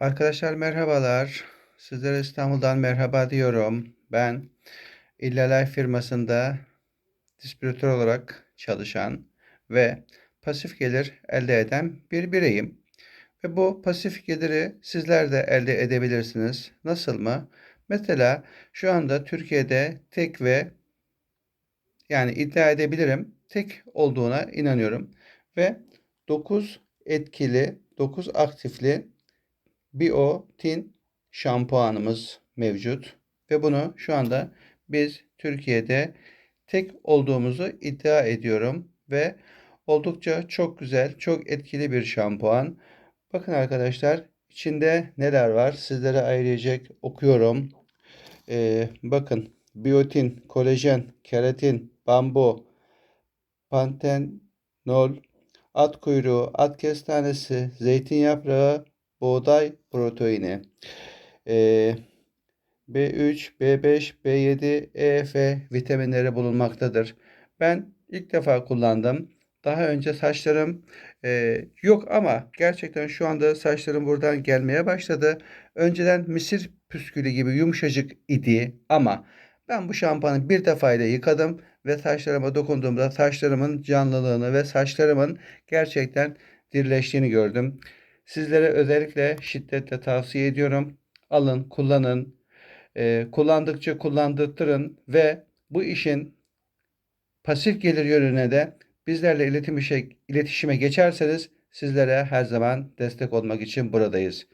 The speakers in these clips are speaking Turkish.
Arkadaşlar merhabalar. Sizlere İstanbul'dan merhaba diyorum. Ben İllalay firmasında distribütör olarak çalışan ve pasif gelir elde eden bir bireyim. Ve bu pasif geliri sizler de elde edebilirsiniz. Nasıl mı? Mesela şu anda Türkiye'de tek ve yani iddia edebilirim tek olduğuna inanıyorum. Ve 9 etkili, 9 aktifli Biotin şampuanımız mevcut ve bunu şu anda biz Türkiye'de tek olduğumuzu iddia ediyorum ve oldukça çok güzel, çok etkili bir şampuan. Bakın arkadaşlar içinde neler var sizlere ayıracak okuyorum. Ee, bakın biotin, kolajen, keratin, bambu, pantenol, at kuyruğu, at kestanesi, zeytin yaprağı, buğday proteini, Ee, B3, B5, B7, E, F vitaminleri bulunmaktadır. Ben ilk defa kullandım. Daha önce saçlarım e, yok ama gerçekten şu anda saçlarım buradan gelmeye başladı. Önceden misir püskülü gibi yumuşacık idi ama ben bu şampuanı bir defayla yıkadım ve saçlarıma dokunduğumda saçlarımın canlılığını ve saçlarımın gerçekten dirileştiğini gördüm. Sizlere özellikle şiddetle tavsiye ediyorum. Alın, kullanın. Ee, kullandıkça kullandırtırın ve bu işin pasif gelir yönüne de bizlerle iletişim işe, iletişime geçerseniz sizlere her zaman destek olmak için buradayız.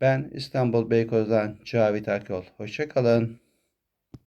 Ben İstanbul Beykoz'dan Cavit Akyol. Hoşça kalın.